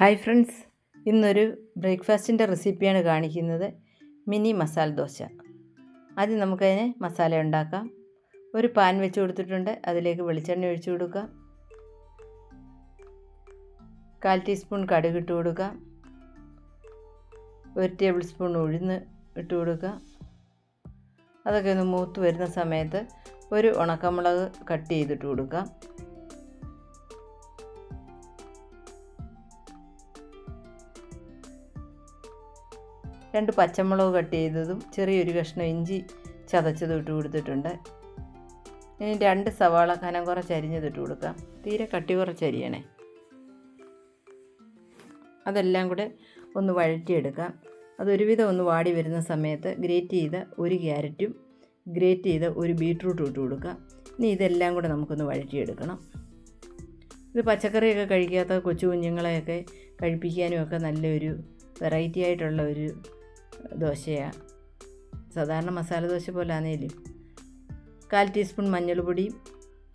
Hi friends ഇന്നൊരു ബ്രേക്ക്ഫാസ്റ്റിന്റെ റെസിപ്പിയാണ് കാണിക്കുന്നത്. മിനി മസാല ദോശ. ആദ്യം നമുക്കതിന് മസാല ഉണ്ടാക്കാം. ഒരു പാൻ വെച്ച് കൊടുത്തിട്ടുണ്ട്. അതിലേക്ക് വെളിച്ചെണ്ണ ഒഴിച്ചു കൊടുക്കുക കാൽ ടീസ്പൂൺ കടുക് ഇട്ട് കൊടുക്കുക ഒരു ടേബിൾ സ്പൂൺ ഉഴുന്ന് ഇട്ട് കൊടുക്കുക അതൊക്കെ ഒന്ന് മൂത്ത് വരുന്ന സമയത്ത് ഒരു ഉണക്കമുളക് കട്ട് ചെയ്തിട്ട് കൊടുക്കാം. രണ്ട് പച്ചമുളക് കട്ട് ചെയ്തതും ചെറിയൊരു കഷ്ണം ഇഞ്ചി ചതച്ചതും ഇട്ട് കൊടുത്തിട്ടുണ്ട്. ഇനി രണ്ട് സവാള കനം കുറച്ച് അരിഞ്ഞതിട്ട് കൊടുക്കാം. തീരെ കട്ടി കുറച്ച് അരിയണേ. അതെല്ലാം കൂടെ ഒന്ന് വഴറ്റിയെടുക്കാം. അതൊരുവിധം ഒന്ന് വാടി വരുന്ന സമയത്ത് ഗ്രേറ്റ് ചെയ്ത ഒരു ക്യാരറ്റും ഗ്രേറ്റ് ചെയ്ത ഒരു ബീട്രൂട്ടും ഇട്ട് കൊടുക്കാം. ഇനി ഇതെല്ലാം കൂടെ നമുക്കൊന്ന് വഴറ്റിയെടുക്കണം. ഇത് പച്ചക്കറിയൊക്കെ കഴിക്കാത്ത കൊച്ചു കുഞ്ഞുങ്ങളെയൊക്കെ കഴിപ്പിക്കാനും ഒക്കെ നല്ലൊരു വെറൈറ്റി ആയിട്ടുള്ള ഒരു ദോശയാണ് സാധാരണ മസാല ദോശ പോലെ ആണേലും കാൽ ടീസ്പൂൺ മഞ്ഞൾപ്പൊടിയും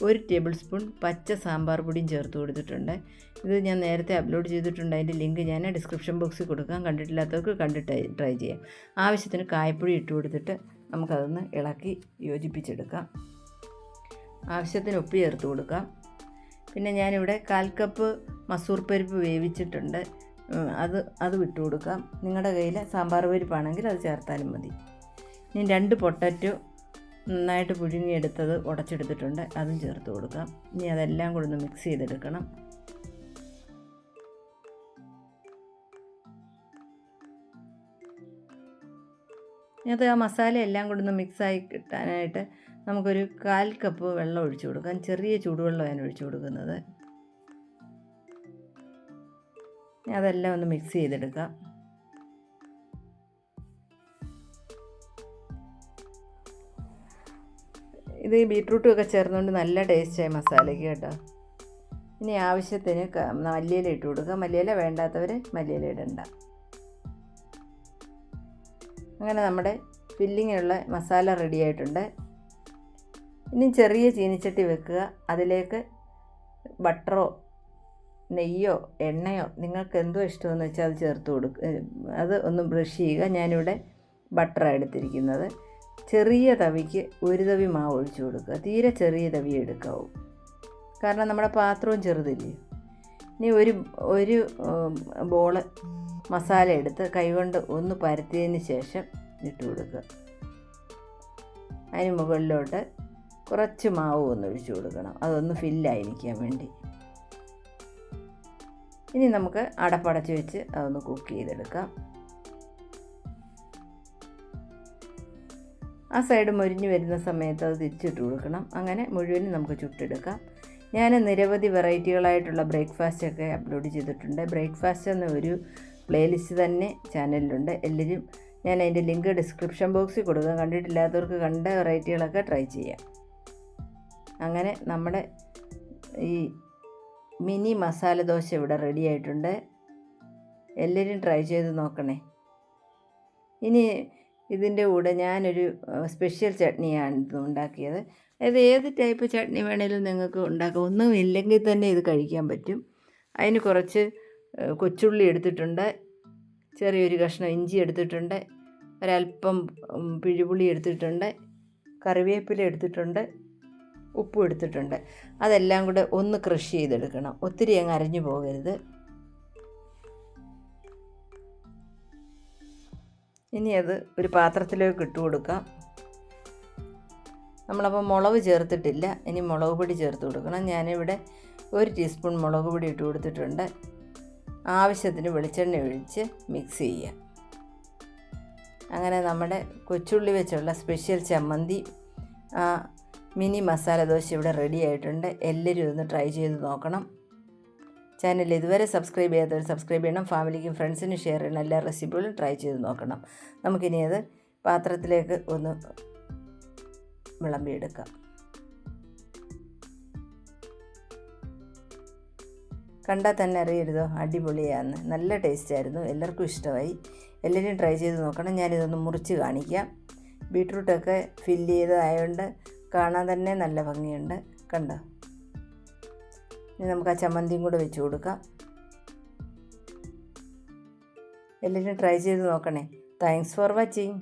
ഒരു ടേബിൾ സ്പൂൺ പച്ച സാമ്പാർ പൊടിയും ചേർത്ത് കൊടുത്തിട്ടുണ്ട്. ഇത് ഞാൻ നേരത്തെ അപ്ലോഡ് ചെയ്തിട്ടുണ്ട്. അതിന്റെ ലിങ്ക് ഞാൻ ഡിസ്ക്രിപ്ഷൻ ബോക്സിൽ കൊടുക്കാം. കണ്ടിട്ടില്ലാത്തവർക്ക് കണ്ടിട്ട് ട്രൈ ചെയ്യാം. ആവശ്യത്തിന് കായപ്പൊടി ഇട്ട് കൊടുത്തിട്ട് നമുക്കതൊന്ന് ഇളക്കി യോജിപ്പിച്ചെടുക്കാം. ആവശ്യത്തിന് ഉപ്പ് ചേർത്ത് കൊടുക്കാം. പിന്നെ ഞാനിവിടെ കാൽ കപ്പ് മസൂർ പരിപ്പ് വേവിച്ചിട്ടുണ്ട്. അത് അത് വിട്ടു കൊടുക്കാം. നിങ്ങളുടെ കയ്യിൽ സാമ്പാർ പരിപ്പാണെങ്കിൽ അത് ചേർത്താലും മതി. ഇനി രണ്ട് പൊട്ടറ്റോ നന്നായിട്ട് പുഴുങ്ങിയെടുത്തത് ഉടച്ചെടുത്തിട്ടുണ്ട്. അതും ചേർത്ത് കൊടുക്കാം. ഇനി അതെല്ലാം കൂടെ ഒന്ന് മിക്സ് ചെയ്തെടുക്കണം. അത് ആ മസാല എല്ലാം കൂടെ ഒന്ന് മിക്സായി കിട്ടാനായിട്ട് നമുക്കൊരു കാൽ കപ്പ് വെള്ളം ഒഴിച്ചു കൊടുക്കാം. ചെറിയ ചൂടുവെള്ളമാണ് ഒഴിച്ചു കൊടുക്കുന്നത്. അതെല്ലാം ഒന്ന് മിക്സ് ചെയ്തെടുക്കാം. ഇത് ബീട്രൂട്ടും ഒക്കെ ചേർന്നുകൊണ്ട് നല്ല ടേസ്റ്റായി മസാലയ്ക്ക് കേട്ടോ. ഇനി ആവശ്യത്തിന് മല്ലിയില ഇട്ട് കൊടുക്കുക മല്ലിയില വേണ്ടാത്തവർ മല്ലിയില ഇടണ്ട. അങ്ങനെ നമ്മുടെ ഫില്ലിങ്ങിനുള്ള മസാല റെഡി ആയിട്ടുണ്ട്. ഇനി ചെറിയ ചീനിച്ചട്ടി വെക്കുക. അതിലേക്ക് ബട്ടറോ നെയ്യോ എണ്ണയോ നിങ്ങൾക്ക് എന്തോ ഇഷ്ടമെന്ന് വെച്ചാൽ അത് ചേർത്ത് കൊടുക്കുക അത് ഒന്ന് ബ്രഷ് ചെയ്യുക. ഞാനിവിടെ ബട്ടറാണ് എടുത്തിരിക്കുന്നത്. ചെറിയ തവിക്ക് ഒരു തവി മാവ് ഒഴിച്ചു കൊടുക്കുക. തീരെ ചെറിയ തവി എടുക്കാവും. കാരണം നമ്മുടെ പാത്രവും ചെറുതില്ലേ? ഇനി ഒരു ഒരു ബോൾ മസാല എടുത്ത് കൈകൊണ്ട് ഒന്ന് പരത്തിയതിന് ശേഷം ഇട്ട് കൊടുക്കുക. അതിന് മുകളിലോട്ട് കുറച്ച് മാവ് ഒന്ന് ഒഴിച്ചു കൊടുക്കണം. അതൊന്ന് ഫില്ലായിരിക്കാൻ വേണ്ടി. ഇനി നമുക്ക് അടപ്പടച്ച് വെച്ച് അതൊന്ന് കുക്ക് ചെയ്തെടുക്കാം. ആ സൈഡ് മൊരിഞ്ഞ് വരുന്ന സമയത്ത് അത് തിരിച്ചിട്ട് കൊടുക്കണം. അങ്ങനെ മുഴുവനും നമുക്ക് ചുട്ടെടുക്കാം. ഞാൻ നിരവധി വെറൈറ്റികളായിട്ടുള്ള ബ്രേക്ക്ഫാസ്റ്റ് ഒക്കെ അപ്ലോഡ് ചെയ്തിട്ടുണ്ട്. ബ്രേക്ക്ഫാസ്റ്റ് എന്ന ഒരു പ്ലേലിസ്റ്റ് തന്നെ ചാനലിലുണ്ട്. എല്ലാവരും ഞാൻ അതിന്റെ ലിങ്ക് ഡിസ്ക്രിപ്ഷൻ ബോക്സിൽ കൊടുക്കുക കണ്ടിട്ടില്ലാത്തവർക്ക് കണ്ട വെറൈറ്റികളൊക്കെ ട്രൈ ചെയ്യാം. അങ്ങനെ നമ്മുടെ ഈ മിനി മസാല ദോശ ഇവിടെ റെഡി ആയിട്ടുണ്ട്. എല്ലാവരും ട്രൈ ചെയ്ത് നോക്കണേ. ഇനി ഇതിന്റെ കൂടെ ഞാനൊരു സ്പെഷ്യൽ ചട്നിയാണ് ഇത് ഉണ്ടാക്കിയത്. അതായത് ഏത് ടൈപ്പ് ചട്നി വേണേലും നിങ്ങൾക്ക് ഉണ്ടാക്കാം. ഒന്നും ഇല്ലെങ്കിൽ തന്നെ ഇത് കഴിക്കാൻ പറ്റും. അതിന് കുറച്ച് കൊച്ചുള്ളി എടുത്തിട്ടുണ്ട്. ചെറിയൊരു കഷ്ണം ഇഞ്ചി എടുത്തിട്ടുണ്ട്. ഒരല്പം പിഴിപുളി എടുത്തിട്ടുണ്ട്. കറിവേപ്പില എടുത്തിട്ടുണ്ട്. ഉപ്പും എടുത്തിട്ടുണ്ട്. അതെല്ലാം കൂടെ ഒന്ന് ക്രഷ് ചെയ്തെടുക്കണം. ഒത്തിരി അങ്ങ് അരഞ്ഞു പോകരുത്. ഇനി അത് ഒരു പാത്രത്തിലേക്ക് ഇട്ട് കൊടുക്കാം. നമ്മളപ്പോൾ മുളക് ചേർത്തിട്ടില്ല. ഇനി മുളക് പൊടി ചേർത്ത് കൊടുക്കണം. ഞാനിവിടെ ഒരു ടീസ്പൂൺ മുളക് പൊടി ഇട്ട് കൊടുത്തിട്ടുണ്ട്. ആവശ്യത്തിന് വെളിച്ചെണ്ണ ഒഴിച്ച് മിക്സ് ചെയ്യുക അങ്ങനെ നമ്മുടെ കൊച്ചുള്ളി വെച്ചുള്ള സ്പെഷ്യൽ ചമ്മന്തി മിനി മസാല ദോശ ഇവിടെ റെഡി ആയിട്ടുണ്ട്. എല്ലാവരും ഇതൊന്ന് ട്രൈ ചെയ്ത് നോക്കണം. ചാനൽ ഇതുവരെ സബ്സ്ക്രൈബ് ചെയ്യാത്തവർ സബ്സ്ക്രൈബ് ചെയ്യണം. ഫാമിലിക്കും ഫ്രണ്ട്സിനും ഷെയർ ചെയ്യണം. എല്ലാ റെസിപ്പികളും ട്രൈ ചെയ്ത് നോക്കണം. നമുക്കിനി അത് പാത്രത്തിലേക്ക് ഒന്ന് വിളമ്പിയെടുക്കാം. കണ്ടാൽ തന്നെ അറിയരുതോ? അടിപൊളിയാന്ന്. നല്ല ടേസ്റ്റായിരുന്നു എല്ലാവർക്കും ഇഷ്ടമായി. എല്ലാവരും ട്രൈ ചെയ്ത് നോക്കണം. ഞാനിതൊന്ന് മുറിച്ച് കാണിക്കാം. ബീട്രൂട്ടൊക്കെ ഫില്ല് ചെയ്തതായതുകൊണ്ട് കാണാൻ തന്നെ നല്ല ഭംഗിയുണ്ട്. കണ്ടോ? ഇനി നമുക്ക് ആ ചമ്മന്തിയും കൂടെ വെച്ച് കൊടുക്കാം. എല്ലാവരും ട്രൈ ചെയ്ത് നോക്കണേ. Thanks for watching